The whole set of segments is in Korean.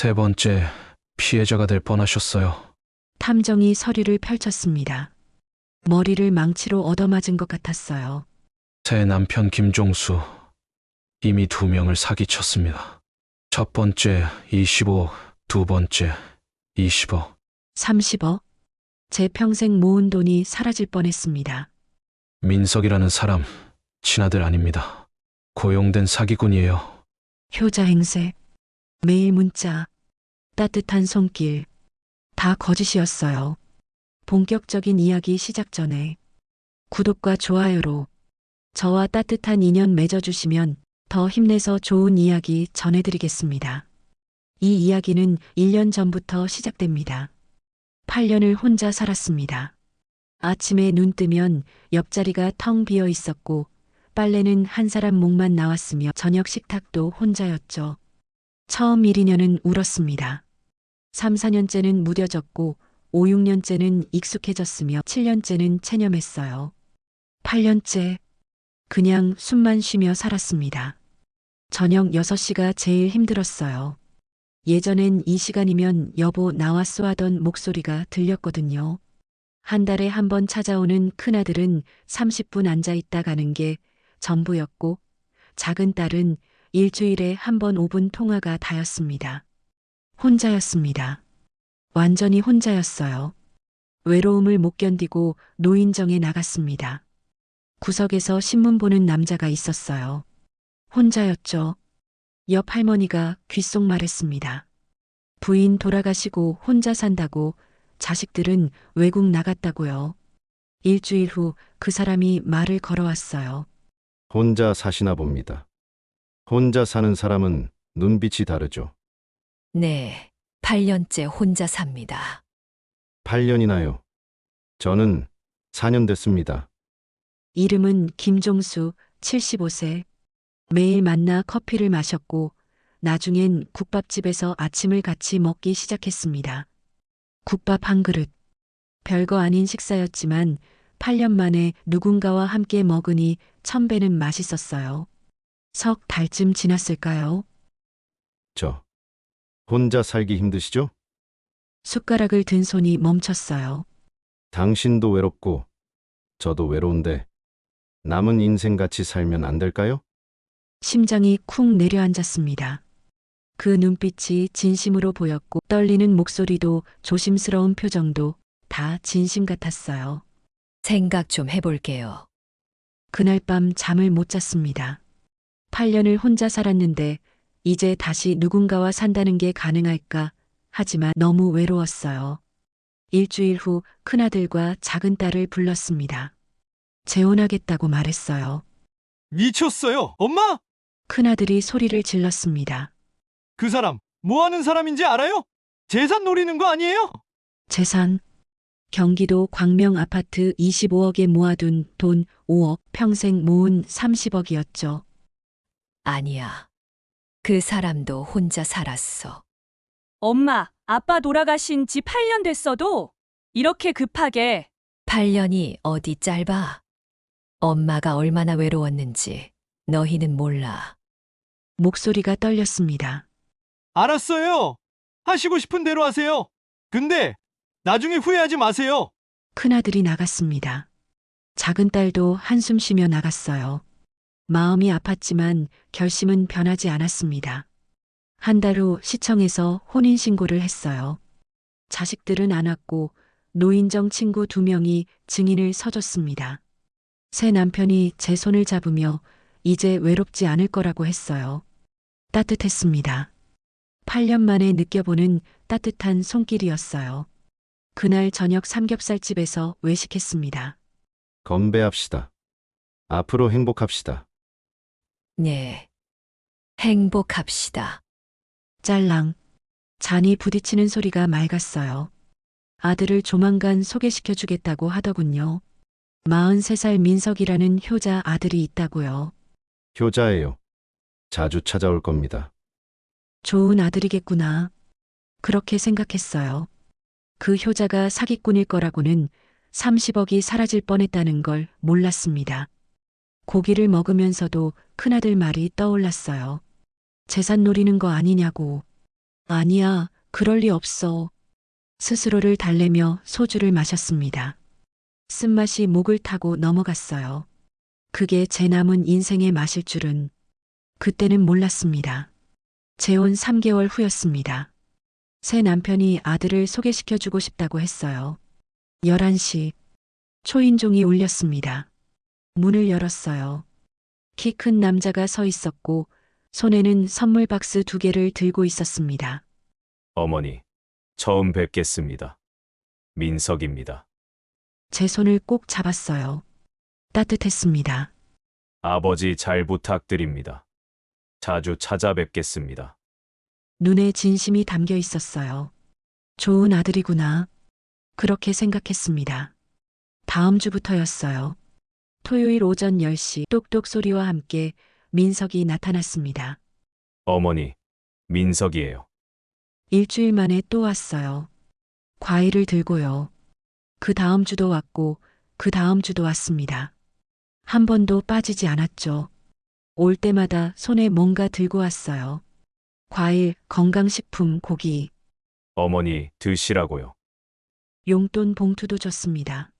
세 번째 피해자가 될 뻔하셨어요. 탐정이 서류를 펼쳤습니다. 머리를 망치로 얻어맞은 것 같았어요. 제 남편 김종수 이미 두 명을 사기쳤습니다. 첫 번째 25, 두 번째 20억. 30억? 제 평생 모은 돈이 사라질 뻔했습니다. 민석이라는 사람 친아들 아닙니다. 고용된 사기꾼이에요. 효자 행세, 매일 문자, 따뜻한 손길, 다 거짓이었어요. 본격적인 이야기 시작 전에 구독과 좋아요로 저와 따뜻한 인연 맺어주시면 더 힘내서 좋은 이야기 전해드리겠습니다. 이 이야기는 1년 전부터 시작됩니다. 8년을 혼자 살았습니다. 아침에 눈 뜨면 옆자리가 텅 비어 있었고 빨래는 한 사람 목만 나왔으며 저녁 식탁도 혼자였죠. 처음 1인년은 울었습니다. 3, 4년째는 무뎌졌고 5, 6년째는 익숙해졌으며 7년째는 체념했어요. 8년째 그냥 숨만 쉬며 살았습니다. 저녁 6시가 제일 힘들었어요. 예전엔 이 시간이면 여보 나왔소 하던 목소리가 들렸거든요. 한 달에 한 번 찾아오는 큰아들은 30분 앉아 있다 가는 게 전부였고 작은 딸은 일주일에 한 번 5분 통화가 다였습니다. 혼자였습니다. 완전히 혼자였어요. 외로움을 못 견디고 노인정에 나갔습니다. 구석에서 신문 보는 남자가 있었어요. 혼자였죠. 옆 할머니가 귓속 말했습니다. 부인 돌아가시고 혼자 산다고 자식들은 외국 나갔다고요. 일주일 후 그 사람이 말을 걸어왔어요. 혼자 사시나 봅니다. 혼자 사는 사람은 눈빛이 다르죠. 네, 8년째 혼자 삽니다. 8년이나요. 저는 4년 됐습니다. 이름은 김종수, 75세. 매일 만나 커피를 마셨고, 나중엔 국밥집에서 아침을 같이 먹기 시작했습니다. 국밥 한 그릇. 별거 아닌 식사였지만, 8년 만에 누군가와 함께 먹으니 천배는 맛있었어요. 석 달쯤 지났을까요? 저 혼자 살기 힘드시죠? 숟가락을 든 손이 멈췄어요. 당신도 외롭고 저도 외로운데 남은 인생 같이 살면 안 될까요? 심장이 쿵 내려앉았습니다. 그 눈빛이 진심으로 보였고 떨리는 목소리도 조심스러운 표정도 다 진심 같았어요. 생각 좀 해볼게요. 그날 밤 잠을 못 잤습니다. 8년을 혼자 살았는데 이제 다시 누군가와 산다는 게 가능할까 하지만 너무 외로웠어요. 일주일 후 큰아들과 작은 딸을 불렀습니다. 재혼하겠다고 말했어요. 미쳤어요, 엄마? 큰아들이 소리를 질렀습니다. 그 사람 뭐 하는 사람인지 알아요? 재산 노리는 거 아니에요? 재산 경기도 광명 아파트 25억에 모아둔 돈 5억 평생 모은 30억이었죠. 아니야. 그 사람도 혼자 살았어. 엄마, 아빠 돌아가신 지 8년 됐어도 이렇게 급하게 8년이 어디 짧아. 엄마가 얼마나 외로웠는지 너희는 몰라. 목소리가 떨렸습니다. 알았어요. 하시고 싶은 대로 하세요. 근데 나중에 후회하지 마세요. 큰아들이 나갔습니다. 작은 딸도 한숨 쉬며 나갔어요. 마음이 아팠지만 결심은 변하지 않았습니다. 한 달 후 시청에서 혼인신고를 했어요. 자식들은 안 왔고 노인정 친구 두 명이 증인을 서줬습니다. 새 남편이 제 손을 잡으며 이제 외롭지 않을 거라고 했어요. 따뜻했습니다. 8년 만에 느껴보는 따뜻한 손길이었어요. 그날 저녁 삼겹살집에서 외식했습니다. 건배합시다. 앞으로 행복합시다. 네. 행복합시다. 짤랑. 잔이 부딪히는 소리가 맑았어요. 아들을 조만간 소개시켜 주겠다고 하더군요. 43살 민석이라는 효자 아들이 있다고요. 효자예요. 자주 찾아올 겁니다. 좋은 아들이겠구나. 그렇게 생각했어요. 그 효자가 사기꾼일 거라고는 30억이 사라질 뻔했다는 걸 몰랐습니다. 고기를 먹으면서도 큰아들 말이 떠올랐어요. 재산 노리는 거 아니냐고. 아니야, 그럴 리 없어. 스스로를 달래며 소주를 마셨습니다. 쓴맛이 목을 타고 넘어갔어요. 그게 제 남은 인생의 맛일 줄은 그때는 몰랐습니다. 재혼 3개월 후였습니다. 새 남편이 아들을 소개시켜주고 싶다고 했어요. 11시 초인종이 울렸습니다. 문을 열었어요. 키 큰 남자가 서 있었고 손에는 선물 박스 두 개를 들고 있었습니다. 어머니, 처음 뵙겠습니다. 민석입니다. 제 손을 꼭 잡았어요. 따뜻했습니다. 아버지 잘 부탁드립니다. 자주 찾아뵙겠습니다. 눈에 진심이 담겨 있었어요. 좋은 아들이구나. 그렇게 생각했습니다. 다음 주부터였어요. 토요일 오전 10시 똑똑 소리와 함께 민석이 나타났습니다. 어머니, 민석이에요. 일주일 만에 또 왔어요. 과일을 들고요. 그 다음 주도 왔고, 그 다음 주도 왔습니다. 한 번도 빠지지 않았죠. 올 때마다 손에 뭔가 들고 왔어요. 과일, 건강식품, 고기, 어머니, 드시라고요. 용돈 봉투도 줬습니다.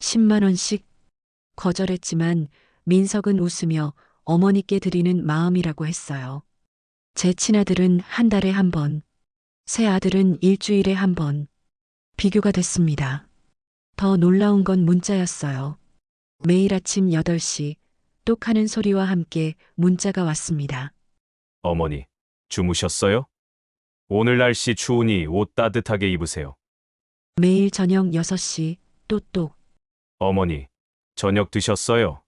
10만원씩 거절했지만 민석은 웃으며 어머니께 드리는 마음이라고 했어요. 제 친아들은 한 달에 한 번, 새 아들은 일주일에 한 번. 비교가 됐습니다. 더 놀라운 건 문자였어요. 매일 아침 8시 똑하는 소리와 함께 문자가 왔습니다. 어머니, 주무셨어요? 오늘 날씨 추우니 옷 따뜻하게 입으세요. 매일 저녁 6시 똑똑 어머니, 저녁 드셨어요?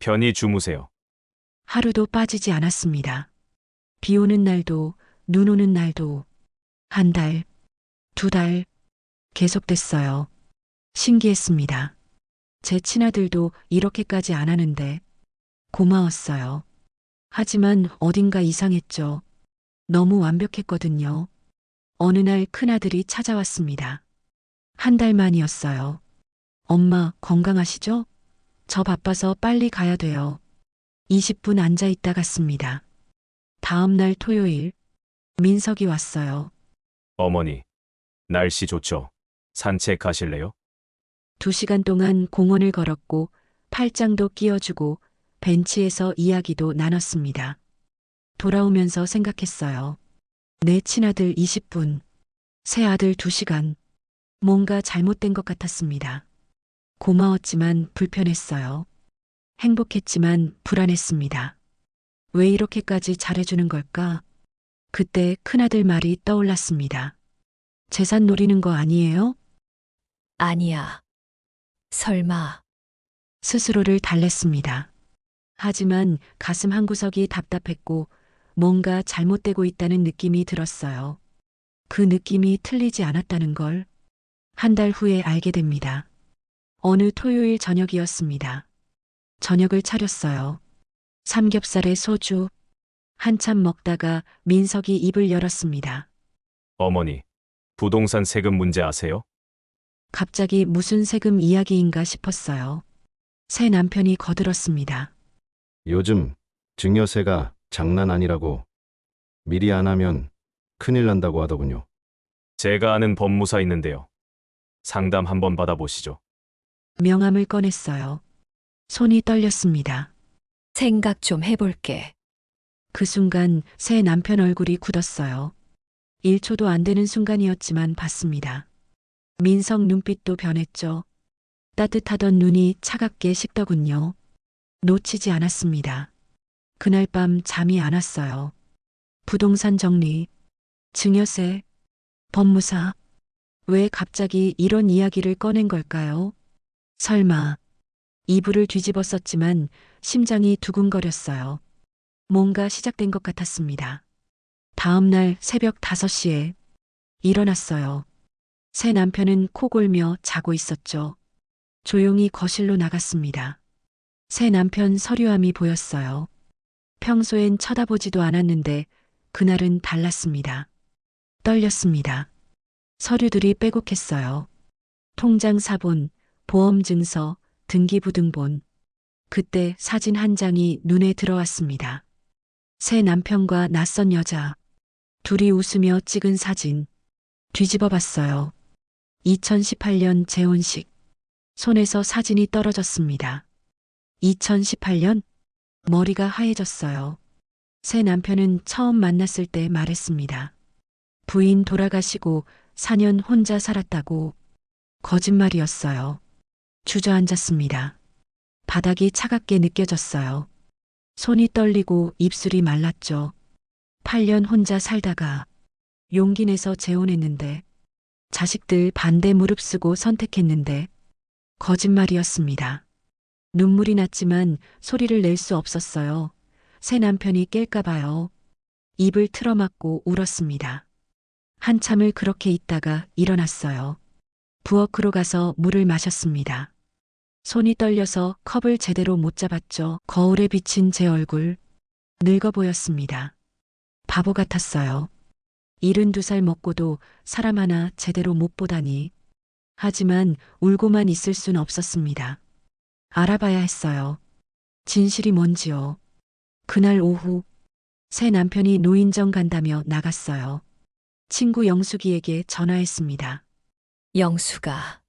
편히 주무세요. 하루도 빠지지 않았습니다. 비 오는 날도, 눈 오는 날도, 한 달, 두 달, 계속됐어요. 신기했습니다. 제 친아들도 이렇게까지 안 하는데, 고마웠어요. 하지만 어딘가 이상했죠. 너무 완벽했거든요. 어느 날 큰아들이 찾아왔습니다. 한 달 만이었어요. 엄마, 건강하시죠? 저 바빠서 빨리 가야 돼요. 20분 앉아 있다 갔습니다. 다음 날 토요일, 민석이 왔어요. 어머니, 날씨 좋죠? 산책 가실래요? 두 시간 동안 공원을 걸었고, 팔짱도 끼워주고, 벤치에서 이야기도 나눴습니다. 돌아오면서 생각했어요. 내 친아들 20분, 새 아들 2시간. 뭔가 잘못된 것 같았습니다. 고마웠지만 불편했어요. 행복했지만 불안했습니다. 왜 이렇게까지 잘해주는 걸까? 그때 큰아들 말이 떠올랐습니다. 재산 노리는 거 아니에요? 아니야. 설마, 스스로를 달랬습니다. 하지만 가슴 한구석이 답답했고 뭔가 잘못되고 있다는 느낌이 들었어요. 그 느낌이 틀리지 않았다는 걸 한 달 후에 알게 됩니다. 어느 토요일 저녁이었습니다. 저녁을 차렸어요. 삼겹살에 소주. 한참 먹다가 민석이 입을 열었습니다. 어머니, 부동산 세금 문제 아세요? 갑자기 무슨 세금 이야기인가 싶었어요. 새 남편이 거들었습니다. 요즘 증여세가 장난 아니라고 미리 안 하면 큰일 난다고 하더군요. 제가 아는 법무사 있는데요. 상담 한번 받아보시죠. 명함을 꺼냈어요. 손이 떨렸습니다. 생각 좀 해볼게. 그 순간 새 남편 얼굴이 굳었어요. 1초도 안 되는 순간이었지만 봤습니다. 민석 눈빛도 변했죠. 따뜻하던 눈이 차갑게 식더군요. 놓치지 않았습니다. 그날 밤 잠이 안 왔어요. 부동산 정리, 증여세, 법무사. 왜 갑자기 이런 이야기를 꺼낸 걸까요? 설마. 이불을 뒤집었었지만 심장이 두근거렸어요. 뭔가 시작된 것 같았습니다. 다음 날 새벽 5시에 일어났어요. 새 남편은 코 골며 자고 있었죠. 조용히 거실로 나갔습니다. 새 남편 서류함이 보였어요. 평소엔 쳐다보지도 않았는데 그날은 달랐습니다. 떨렸습니다. 서류들이 빼곡했어요. 통장 사본, 보험 증서, 등기부등본. 그때 사진 한 장이 눈에 들어왔습니다. 새 남편과 낯선 여자. 둘이 웃으며 찍은 사진. 뒤집어 봤어요. 2018년 재혼식. 손에서 사진이 떨어졌습니다. 2018년 머리가 하얘졌어요. 새 남편은 처음 만났을 때 말했습니다. 부인 돌아가시고 4년 혼자 살았다고 거짓말이었어요. 주저앉았습니다. 바닥이 차갑게 느껴졌어요. 손이 떨리고 입술이 말랐죠. 8년 혼자 살다가 용기 내서 재혼했는데 자식들 반대 무릅쓰고 선택했는데 거짓말이었습니다. 눈물이 났지만 소리를 낼 수 없었어요. 새 남편이 깰까 봐요. 입을 틀어막고 울었습니다. 한참을 그렇게 있다가 일어났어요. 부엌으로 가서 물을 마셨습니다. 손이 떨려서 컵을 제대로 못 잡았죠. 거울에 비친 제 얼굴. 늙어 보였습니다. 바보 같았어요. 72살 먹고도 사람 하나 제대로 못 보다니. 하지만 울고만 있을 순 없었습니다. 알아봐야 했어요. 진실이 뭔지요. 그날 오후 새 남편이 노인정 간다며 나갔어요. 친구 영숙이에게 전화했습니다. 영수가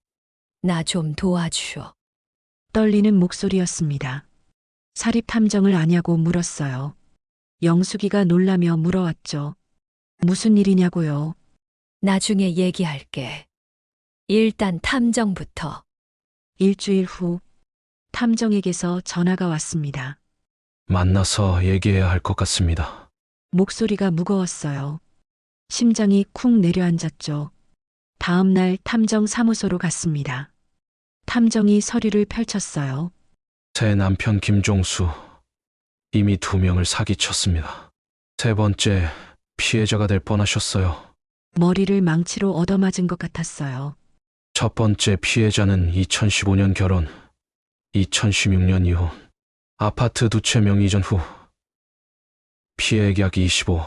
나 좀 도와주오. 떨리는 목소리였습니다. 사립 탐정을 아냐고 물었어요. 영숙이가 놀라며 물어왔죠. 무슨 일이냐고요. 나중에 얘기할게. 일단 탐정부터. 일주일 후 탐정에게서 전화가 왔습니다. 만나서 얘기해야 할 것 같습니다. 목소리가 무거웠어요. 심장이 쿵 내려앉았죠. 다음 날 탐정 사무소로 갔습니다. 탐정이 서류를 펼쳤어요. 새 남편 김종수 이미 두 명을 사기쳤습니다. 세 번째 피해자가 될 뻔하셨어요. 머리를 망치로 얻어맞은 것 같았어요. 첫 번째 피해자는 2015년 결혼, 2016년 이혼, 아파트 두 채 명의 이전 후 피해액 약 25.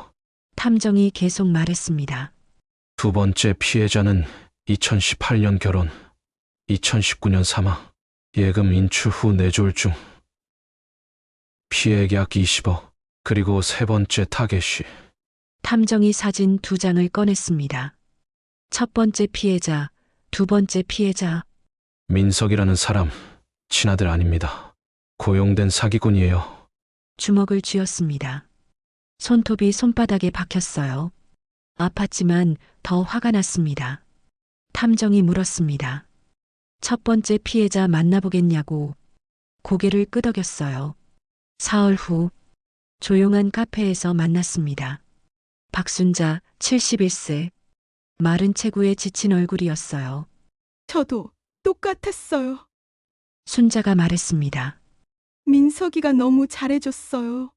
탐정이 계속 말했습니다. 두 번째 피해자는 2018년 결혼, 2019년 사망, 예금 인출 후 내졸 중. 피해액 약 20억. 그리고 세 번째 타겟이 탐정이 사진 두 장을 꺼냈습니다. 첫 번째 피해자, 두 번째 피해자, 민석이라는 사람, 친아들 아닙니다. 고용된 사기꾼이에요. 주먹을 쥐었습니다. 손톱이 손바닥에 박혔어요. 아팠지만 더 화가 났습니다. 탐정이 물었습니다. 첫 번째 피해자 만나보겠냐고 고개를 끄덕였어요. 사흘 후 조용한 카페에서 만났습니다. 박순자 71세 마른 체구에 지친 얼굴이었어요. 저도 똑같았어요. 순자가 말했습니다. 민석이가 너무 잘해줬어요.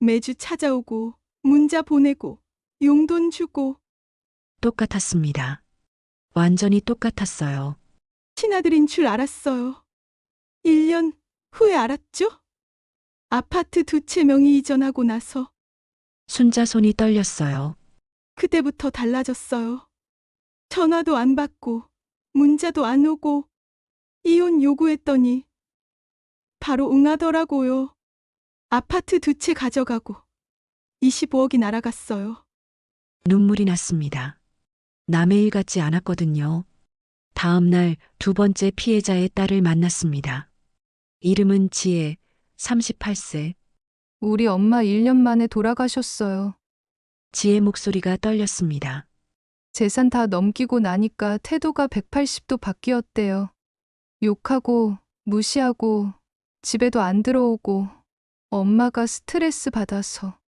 매주 찾아오고, 문자 보내고, 용돈 주고, 똑같았습니다. 완전히 똑같았어요. 친아들인 줄 알았어요. 1년 후에 알았죠? 아파트 두 채 명의 이전하고 나서 순자 손이 떨렸어요. 그때부터 달라졌어요. 전화도 안 받고, 문자도 안 오고, 이혼 요구했더니 바로 응하더라고요. 아파트 두 채 가져가고 25억이 날아갔어요. 눈물이 났습니다. 남의 일 같지 않았거든요. 다음 날 두 번째 피해자의 딸을 만났습니다. 이름은 지혜, 38세. 우리 엄마 1년 만에 돌아가셨어요. 지혜 목소리가 떨렸습니다. 재산 다 넘기고 나니까 태도가 180도 바뀌었대요. 욕하고, 무시하고, 집에도 안 들어오고, 엄마가 스트레스 받아서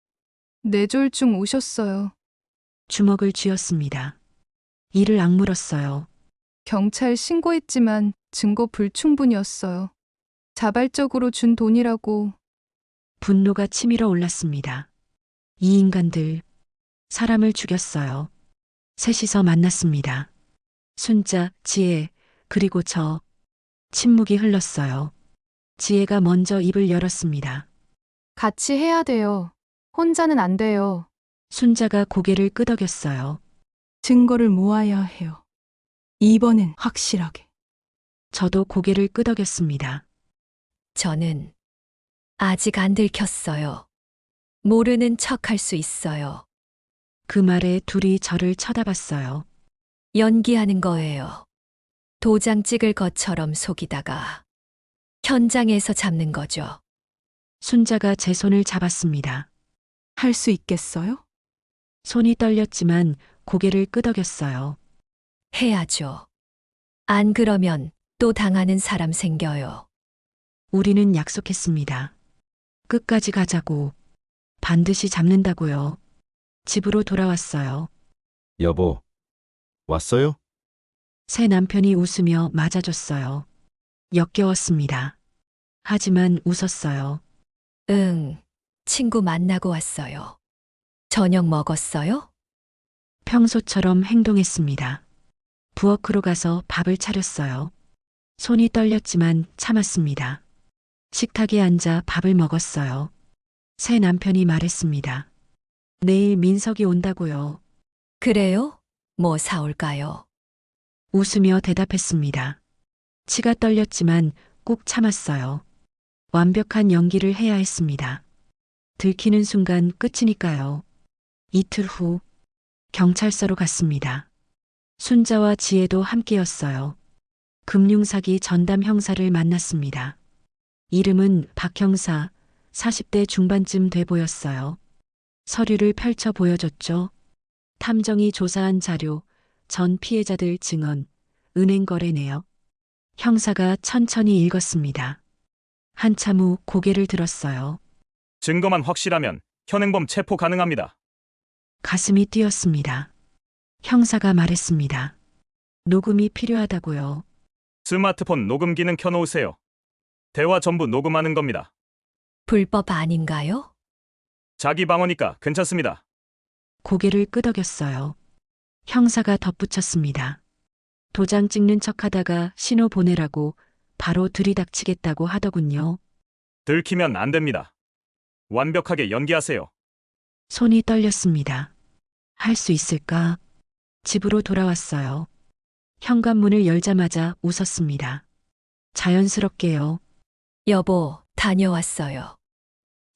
뇌졸중 오셨어요. 주먹을 쥐었습니다. 이를 악물었어요. 경찰 신고했지만 증거 불충분이었어요. 자발적으로 준 돈이라고 분노가 치밀어 올랐습니다. 이 인간들, 사람을 죽였어요. 셋이서 만났습니다. 순자, 지혜, 그리고 저. 침묵이 흘렀어요. 지혜가 먼저 입을 열었습니다. 같이 해야 돼요. 혼자는 안 돼요. 순자가 고개를 끄덕였어요. 증거를 모아야 해요. 이번엔 확실하게. 저도 고개를 끄덕였습니다. 저는 아직 안 들켰어요. 모르는 척 할 수 있어요. 그 말에 둘이 저를 쳐다봤어요. 연기하는 거예요. 도장 찍을 것처럼 속이다가 현장에서 잡는 거죠. 순자가 제 손을 잡았습니다. 할 수 있겠어요? 손이 떨렸지만 고개를 끄덕였어요. 해야죠. 안 그러면 또 당하는 사람 생겨요. 우리는 약속했습니다. 끝까지 가자고. 반드시 잡는다고요. 집으로 돌아왔어요. 여보, 왔어요? 새 남편이 웃으며 맞아줬어요. 역겨웠습니다. 하지만 웃었어요. 응, 친구 만나고 왔어요. 저녁 먹었어요? 평소처럼 행동했습니다. 부엌으로 가서 밥을 차렸어요. 손이 떨렸지만 참았습니다. 식탁에 앉아 밥을 먹었어요. 새 남편이 말했습니다. 내일 민석이 온다고요. 그래요? 뭐 사올까요? 웃으며 대답했습니다. 치가 떨렸지만 꾹 참았어요. 완벽한 연기를 해야 했습니다. 들키는 순간 끝이니까요. 이틀 후 경찰서로 갔습니다. 순자와 지혜도 함께였어요. 금융사기 전담 형사를 만났습니다. 이름은 박 형사, 40대 중반쯤 돼 보였어요. 서류를 펼쳐 보여줬죠. 탐정이 조사한 자료, 전 피해자들 증언, 은행 거래 내역. 형사가 천천히 읽었습니다. 한참 후 고개를 들었어요. 증거만 확실하면 현행범 체포 가능합니다. 가슴이 뛰었습니다. 형사가 말했습니다. 녹음이 필요하다고요. 스마트폰 녹음 기능 켜놓으세요. 대화 전부 녹음하는 겁니다. 불법 아닌가요? 자기 방어니까 괜찮습니다. 고개를 끄덕였어요. 형사가 덧붙였습니다. 도장 찍는 척 하다가 신호 보내라고 바로 들이닥치겠다고 하더군요. 들키면 안 됩니다. 완벽하게 연기하세요. 손이 떨렸습니다. 할 수 있을까? 집으로 돌아왔어요. 현관문을 열자마자 웃었습니다. 자연스럽게요. 여보, 다녀왔어요.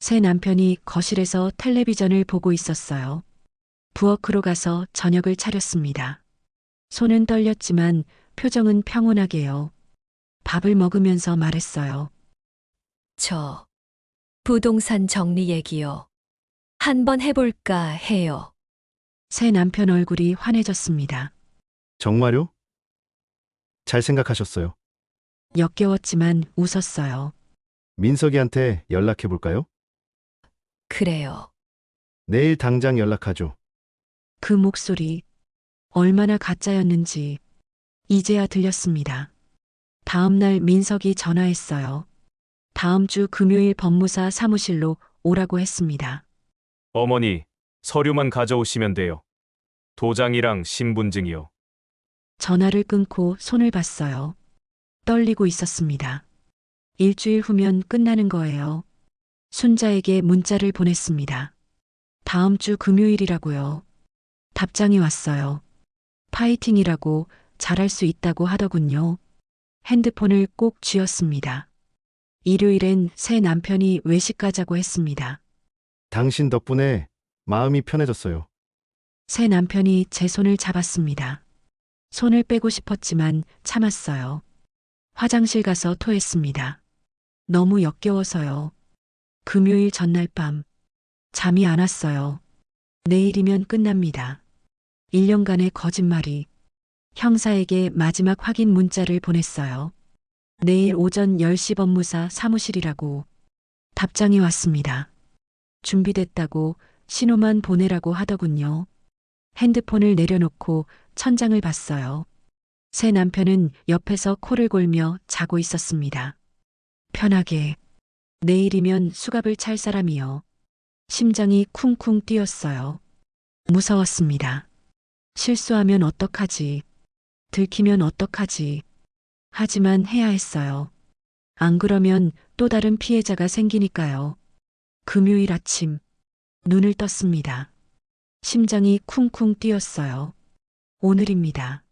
새 남편이 거실에서 텔레비전을 보고 있었어요. 부엌으로 가서 저녁을 차렸습니다. 손은 떨렸지만 표정은 평온하게요. 밥을 먹으면서 말했어요. 저 부동산 정리 얘기요. 한번 해볼까 해요. 새 남편 얼굴이 환해졌습니다. 정말요? 잘 생각하셨어요. 역겨웠지만 웃었어요. 민석이한테 연락해 볼까요? 그래요. 내일 당장 연락하죠. 그 목소리 얼마나 가짜였는지 이제야 들렸습니다. 다음 날 민석이 전화했어요. 다음 주 금요일 법무사 사무실로 오라고 했습니다. 어머니, 서류만 가져오시면 돼요. 도장이랑 신분증이요. 전화를 끊고 손을 봤어요. 떨리고 있었습니다. 일주일 후면 끝나는 거예요. 순자에게 문자를 보냈습니다. 다음 주 금요일이라고요. 답장이 왔어요. 파이팅이라고 잘할 수 있다고 하더군요. 핸드폰을 꼭 쥐었습니다. 일요일엔 새 남편이 외식 가자고 했습니다. 당신 덕분에 마음이 편해졌어요. 새 남편이 제 손을 잡았습니다. 손을 빼고 싶었지만 참았어요. 화장실 가서 토했습니다. 너무 역겨워서요. 금요일 전날 밤 잠이 안 왔어요. 내일이면 끝납니다. 1년간의 거짓말이 형사에게 마지막 확인 문자를 보냈어요. 내일 오전 10시 법무사 사무실이라고 답장이 왔습니다. 준비됐다고 신호만 보내라고 하더군요. 핸드폰을 내려놓고 천장을 봤어요. 새 남편은 옆에서 코를 골며 자고 있었습니다. 편하게 내일이면 수갑을 찰 사람이요. 심장이 쿵쿵 뛰었어요. 무서웠습니다. 실수하면 어떡하지? 들키면 어떡하지? 하지만 해야 했어요. 안 그러면 또 다른 피해자가 생기니까요. 금요일 아침, 눈을 떴습니다. 심장이 쿵쿵 뛰었어요. 오늘입니다.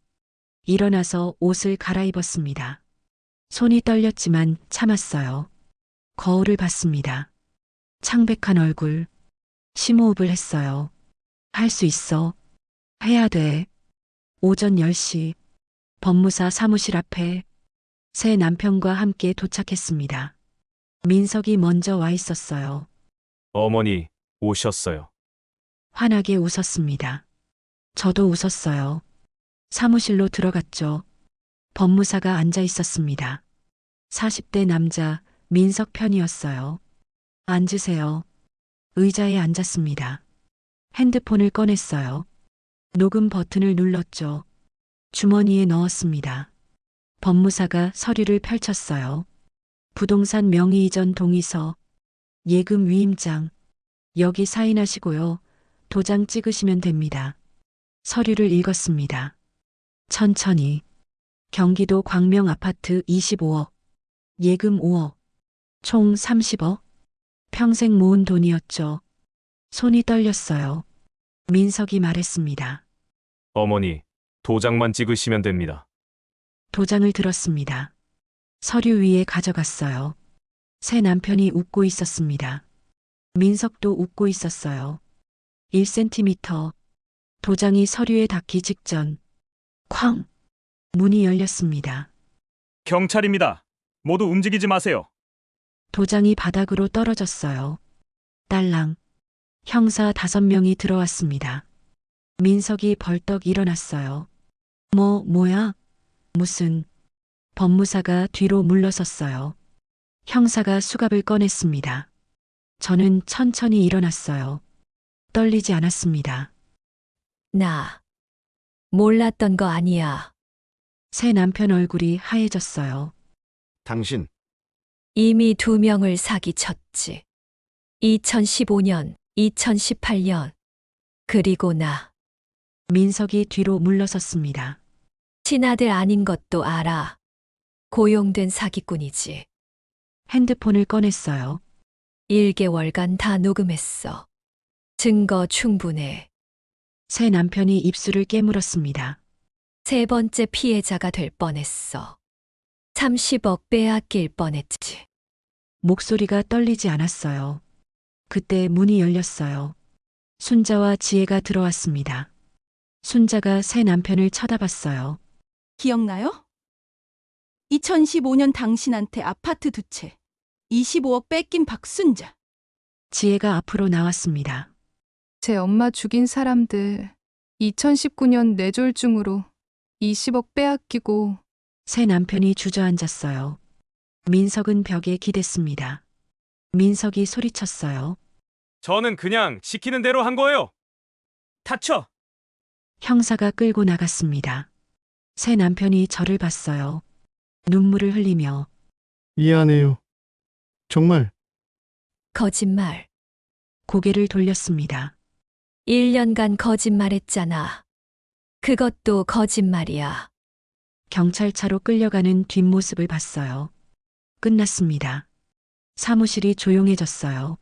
일어나서 옷을 갈아입었습니다. 손이 떨렸지만 참았어요. 거울을 봤습니다. 창백한 얼굴. 심호흡을 했어요. 할 수 있어. 해야 돼. 오전 10시 법무사 사무실 앞에 새 남편과 함께 도착했습니다. 민석이 먼저 와 있었어요. 어머니, 오셨어요. 환하게 웃었습니다. 저도 웃었어요. 사무실로 들어갔죠. 법무사가 앉아 있었습니다. 40대 남자 민석 편이었어요. 앉으세요. 의자에 앉았습니다. 핸드폰을 꺼냈어요. 녹음 버튼을 눌렀죠. 주머니에 넣었습니다. 법무사가 서류를 펼쳤어요. 부동산 명의 이전 동의서, 예금 위임장, 여기 사인하시고요. 도장 찍으시면 됩니다. 서류를 읽었습니다. 천천히. 경기도 광명 아파트 25억. 예금 5억. 총 30억. 평생 모은 돈이었죠. 손이 떨렸어요. 민석이 말했습니다. 어머니, 도장만 찍으시면 됩니다. 도장을 들었습니다. 서류 위에 가져갔어요. 새 남편이 웃고 있었습니다. 민석도 웃고 있었어요. 1cm. 도장이 서류에 닿기 직전. 쾅! 문이 열렸습니다. 경찰입니다. 모두 움직이지 마세요. 도장이 바닥으로 떨어졌어요. 딸랑. 형사 다섯 명이 들어왔습니다. 민석이 벌떡 일어났어요. 뭐, 뭐야? 무슨. 법무사가 뒤로 물러섰어요. 형사가 수갑을 꺼냈습니다. 저는 천천히 일어났어요. 떨리지 않았습니다. 나 몰랐던 거 아니야. 새 남편 얼굴이 하얘졌어요. 당신, 이미 두 명을 사기쳤지. 2015년, 2018년. 그리고 나 민석이 뒤로 물러섰습니다. 친아들 아닌 것도 알아. 고용된 사기꾼이지. 핸드폰을 꺼냈어요. 1개월간 다 녹음했어. 증거 충분해. 새 남편이 입술을 깨물었습니다. 세 번째 피해자가 될 뻔했어. 30억 빼앗길 뻔했지. 목소리가 떨리지 않았어요. 그때 문이 열렸어요. 순자와 지혜가 들어왔습니다. 순자가 새 남편을 쳐다봤어요. 기억나요? 2015년 당신한테 아파트 두 채, 25억 뺏긴 박순자. 지혜가 앞으로 나왔습니다. 제 엄마 죽인 사람들 2019년 뇌졸중으로 20억 빼앗기고 새 남편이 주저앉았어요. 민석은 벽에 기댔습니다. 민석이 소리쳤어요. 저는 그냥 시키는 대로 한 거예요. 다쳐! 형사가 끌고 나갔습니다. 새 남편이 저를 봤어요. 눈물을 흘리며 미안해요. 정말, 거짓말. 고개를 돌렸습니다. 1년간 거짓말했잖아. 그것도 거짓말이야. 경찰차로 끌려가는 뒷모습을 봤어요. 끝났습니다. 사무실이 조용해졌어요.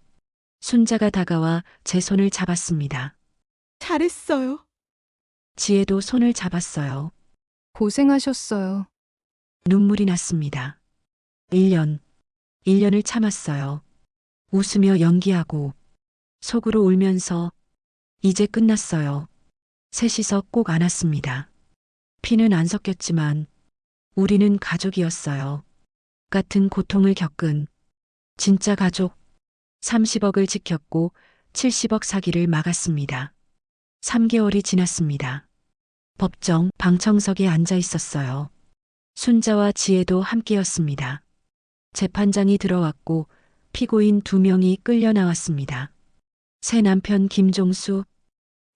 순자가 다가와 제 손을 잡았습니다. 잘했어요. 지혜도 손을 잡았어요. 고생하셨어요. 눈물이 났습니다. 1년. 1년을 참았어요. 웃으며 연기하고, 속으로 울면서, 이제 끝났어요. 셋이서 꼭 안았습니다. 피는 안 섞였지만, 우리는 가족이었어요. 같은 고통을 겪은, 진짜 가족. 30억을 지켰고, 70억 사기를 막았습니다. 3개월이 지났습니다. 법정 방청석에 앉아 있었어요. 순자와 지혜도 함께였습니다. 재판장이 들어왔고 피고인 두 명이 끌려 나왔습니다. 새 남편 김종수,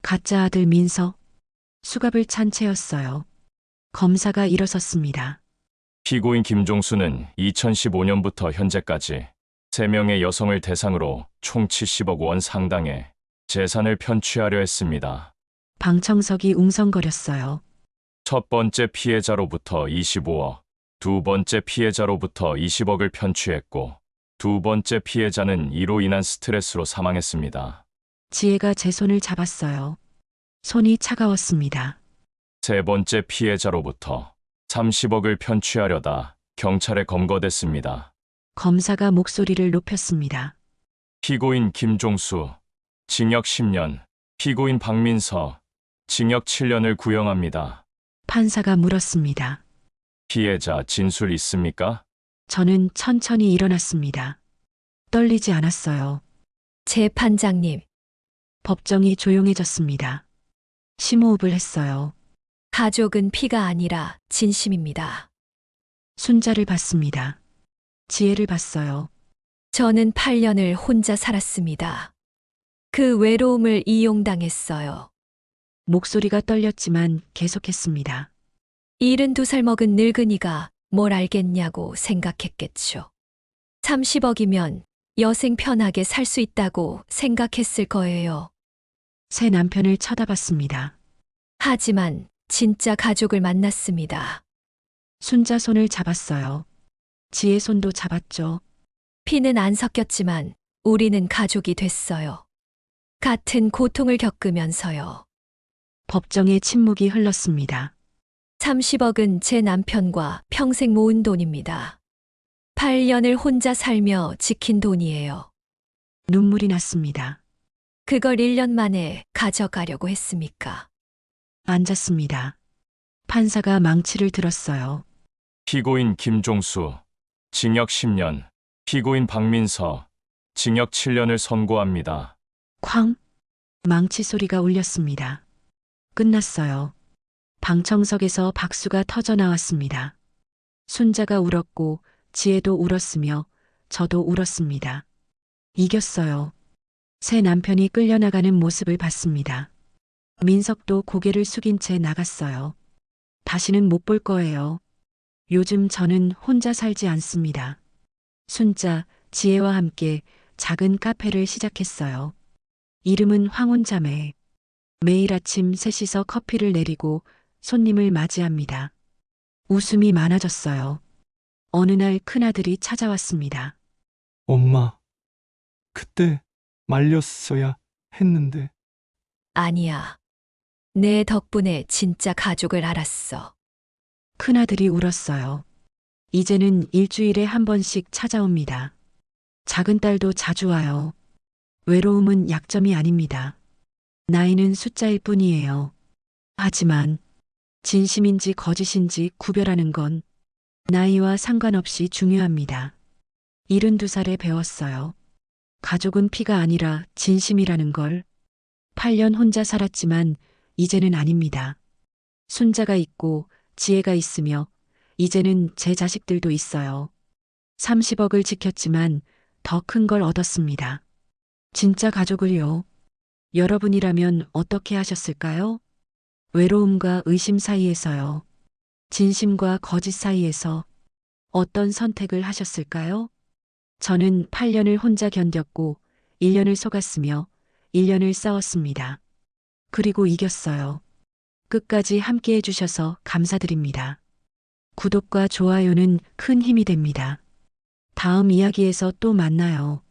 가짜 아들 민석, 수갑을 찬 채였어요. 검사가 일어섰습니다. 피고인 김종수는 2015년부터 현재까지 3명의 여성을 대상으로 총 70억 원 상당의 재산을 편취하려 했습니다. 방청석이 웅성거렸어요. 첫 번째 피해자로부터 25억, 두 번째 피해자로부터 20억을 편취했고, 두 번째 피해자는 이로 인한 스트레스로 사망했습니다. 지혜가 제 손을 잡았어요. 손이 차가웠습니다. 세 번째 피해자로부터 30억을 편취하려다 경찰에 검거됐습니다. 검사가 목소리를 높였습니다. 피고인 김종수, 징역 10년, 피고인 박민서, 징역 7년을 구형합니다. 판사가 물었습니다. 피해자 진술 있습니까? 저는 천천히 일어났습니다. 떨리지 않았어요. 재판장님, 법정이 조용해졌습니다. 심호흡을 했어요. 가족은 피가 아니라 진심입니다. 순자를 봤습니다. 지혜를 봤어요. 저는 8년을 혼자 살았습니다. 그 외로움을 이용당했어요. 목소리가 떨렸지만 계속했습니다. 72살 먹은 늙은이가 뭘 알겠냐고 생각했겠죠. 30억이면 여생 편하게 살 수 있다고 생각했을 거예요. 새 남편을 쳐다봤습니다. 하지만 진짜 가족을 만났습니다. 순자 손을 잡았어요. 지혜 손도 잡았죠. 피는 안 섞였지만 우리는 가족이 됐어요. 같은 고통을 겪으면서요. 법정에 침묵이 흘렀습니다. 30억은 제 남편과 평생 모은 돈입니다. 8년을 혼자 살며 지킨 돈이에요. 눈물이 났습니다. 그걸 1년 만에 가져가려고 했습니까? 앉았습니다. 판사가 망치를 들었어요. 피고인 김종수, 징역 10년, 피고인 박민서, 징역 7년을 선고합니다. 쾅! 망치 소리가 울렸습니다. 끝났어요. 방청석에서 박수가 터져 나왔습니다. 순자가 울었고 지혜도 울었으며 저도 울었습니다. 이겼어요. 새 남편이 끌려나가는 모습을 봤습니다. 민석도 고개를 숙인 채 나갔어요. 다시는 못 볼 거예요. 요즘 저는 혼자 살지 않습니다. 순자, 지혜와 함께 작은 카페를 시작했어요. 이름은 황혼자매. 매일 아침 셋이서 커피를 내리고 손님을 맞이합니다. 웃음이 많아졌어요. 어느 날 큰아들이 찾아왔습니다. 엄마, 그때 말렸어야 했는데. 아니야. 내 덕분에 진짜 가족을 알았어. 큰아들이 울었어요. 이제는 일주일에 한 번씩 찾아옵니다. 작은 딸도 자주 와요. 외로움은 약점이 아닙니다. 나이는 숫자일 뿐이에요. 하지만 진심인지 거짓인지 구별하는 건 나이와 상관없이 중요합니다. 72살에 배웠어요. 가족은 피가 아니라 진심이라는 걸. 8년 혼자 살았지만 이제는 아닙니다. 순자가 있고 지혜가 있으며 이제는 제 자식들도 있어요. 30억을 지켰지만 더 큰 걸 얻었습니다. 진짜 가족을요. 여러분이라면 어떻게 하셨을까요? 외로움과 의심 사이에서요. 진심과 거짓 사이에서 어떤 선택을 하셨을까요? 저는 8년을 혼자 견뎠고 1년을 속았으며 1년을 싸웠습니다. 그리고 이겼어요. 끝까지 함께 해주셔서 감사드립니다. 구독과 좋아요는 큰 힘이 됩니다. 다음 이야기에서 또 만나요.